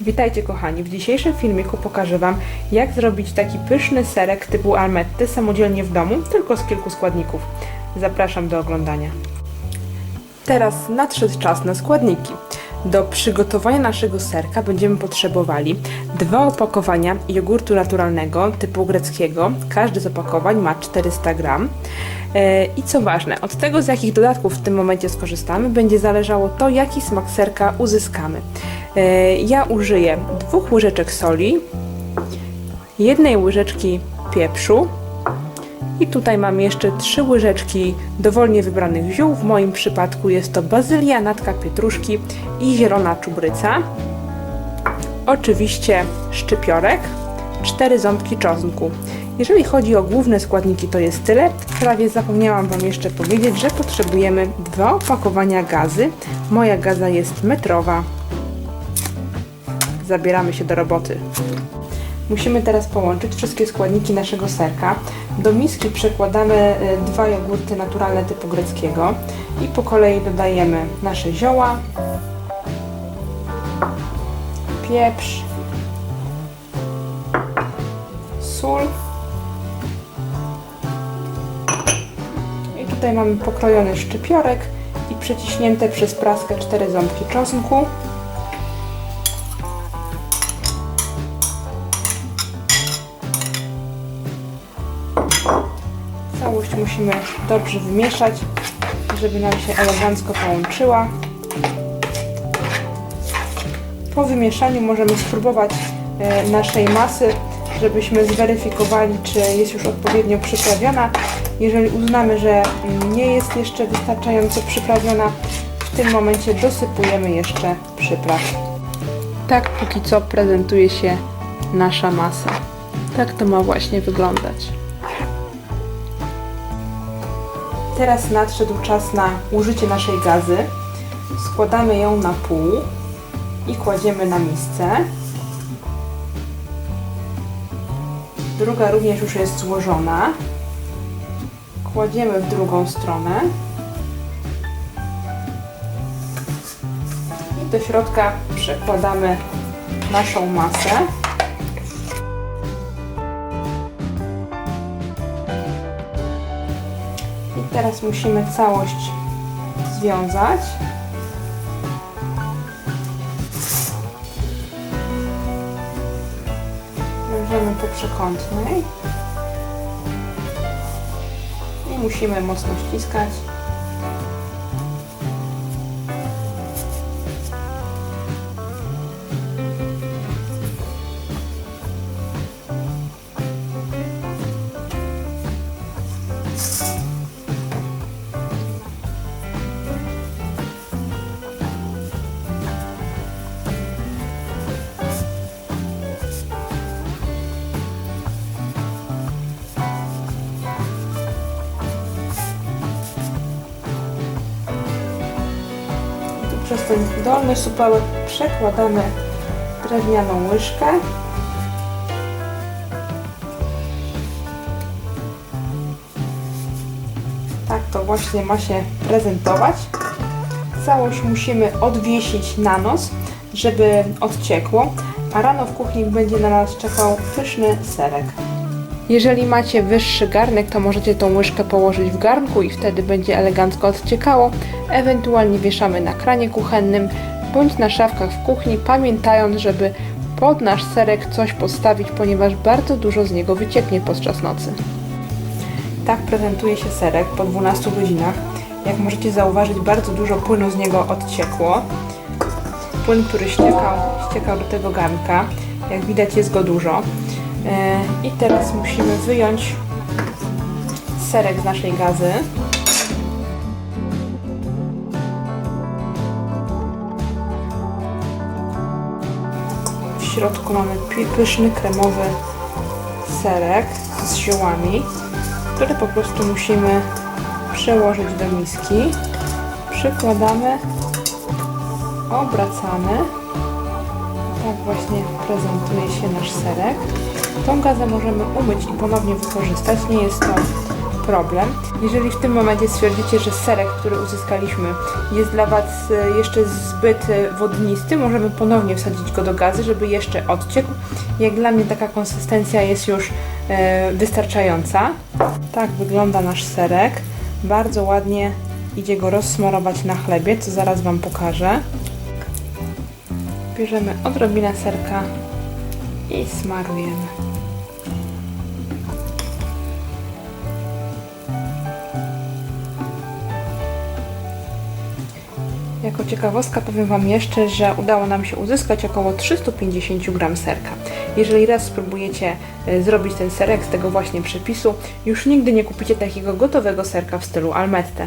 Witajcie kochani, w dzisiejszym filmiku pokażę Wam jak zrobić taki pyszny serek typu almetty samodzielnie w domu, tylko z kilku składników. Zapraszam do oglądania. Teraz nadszedł czas na składniki. Do przygotowania naszego serka będziemy potrzebowali dwa opakowania jogurtu naturalnego typu greckiego. Każdy z opakowań ma 400 gram. E, I co ważne, od tego z jakich dodatków w tym momencie skorzystamy, będzie zależało to, jaki smak serka uzyskamy. E, Ja użyję dwóch łyżeczek soli, jednej łyżeczki pieprzu, i tutaj mam jeszcze trzy łyżeczki dowolnie wybranych ziół. W moim przypadku jest to bazylia, natka pietruszki i zielona czubryca. Oczywiście szczypiorek, cztery ząbki czosnku. Jeżeli chodzi o główne składniki, to jest tyle. Prawie zapomniałam Wam jeszcze powiedzieć, że potrzebujemy dwa opakowania gazy. Moja gaza jest metrowa. Zabieramy się do roboty. Musimy teraz połączyć wszystkie składniki naszego serka. Do miski przekładamy e, dwa jogurty naturalne typu greckiego i po kolei dodajemy nasze zioła, pieprz, sól i tutaj mamy pokrojony szczypiorek i przeciśnięte przez praskę cztery ząbki czosnku. Całość musimy dobrze wymieszać, żeby nam się elegancko połączyła. Po wymieszaniu możemy spróbować e, naszej masy, żebyśmy zweryfikowali, czy jest już odpowiednio przyprawiona. Jeżeli uznamy, że nie jest jeszcze wystarczająco przyprawiona, w tym momencie dosypujemy jeszcze przypraw. Tak póki co prezentuje się nasza masa. Tak to ma właśnie wyglądać. Teraz nadszedł czas na użycie naszej gazy. Składamy ją na pół i kładziemy na misce. Druga również już jest złożona. Kładziemy w drugą stronę. I do środka przekładamy naszą masę. Teraz musimy całość związać. Wiążemy po przekątnej. I musimy mocno ściskać. Ten dolny supełek przekładamy drewnianą łyżkę. Tak to właśnie ma się prezentować. Całość musimy odwiesić na nos, żeby odciekło, a rano w kuchni będzie na nas czekał pyszny serek. Jeżeli macie wyższy garnek, to możecie tą łyżkę położyć w garnku i wtedy będzie elegancko odciekało. Ewentualnie wieszamy na kranie kuchennym bądź na szafkach w kuchni, pamiętając, żeby pod nasz serek coś postawić, ponieważ bardzo dużo z niego wycieknie podczas nocy. Tak prezentuje się serek po 12 godzinach. Jak możecie zauważyć, bardzo dużo płynu z niego odciekło. Płyn, który ściekał, ściekał do tego garnka. Jak widać, jest go dużo. E, I teraz musimy wyjąć serek z naszej gazy. W środku mamy pyszny, kremowy serek z ziołami, który po prostu musimy przełożyć do miski. Przykładamy, obracamy. Tak właśnie prezentuje się nasz serek. Tą gazę możemy umyć i ponownie wykorzystać. Nie jest to problem. Jeżeli w tym momencie stwierdzicie, że serek, który uzyskaliśmy jest dla Was e, jeszcze zbyt e, wodnisty, możemy ponownie wsadzić go do gazy, żeby jeszcze odciekł. Jak dla mnie taka konsystencja jest już e, wystarczająca. Tak wygląda nasz serek. Bardzo ładnie idzie go rozsmarować na chlebie, co zaraz Wam pokażę. Bierzemy odrobinę serka i smarujemy. Jako ciekawostka powiem Wam jeszcze, że udało nam się uzyskać około 350 gram serka. Jeżeli raz spróbujecie e, zrobić ten serek z tego właśnie przepisu, już nigdy nie kupicie takiego gotowego serka w stylu Almette.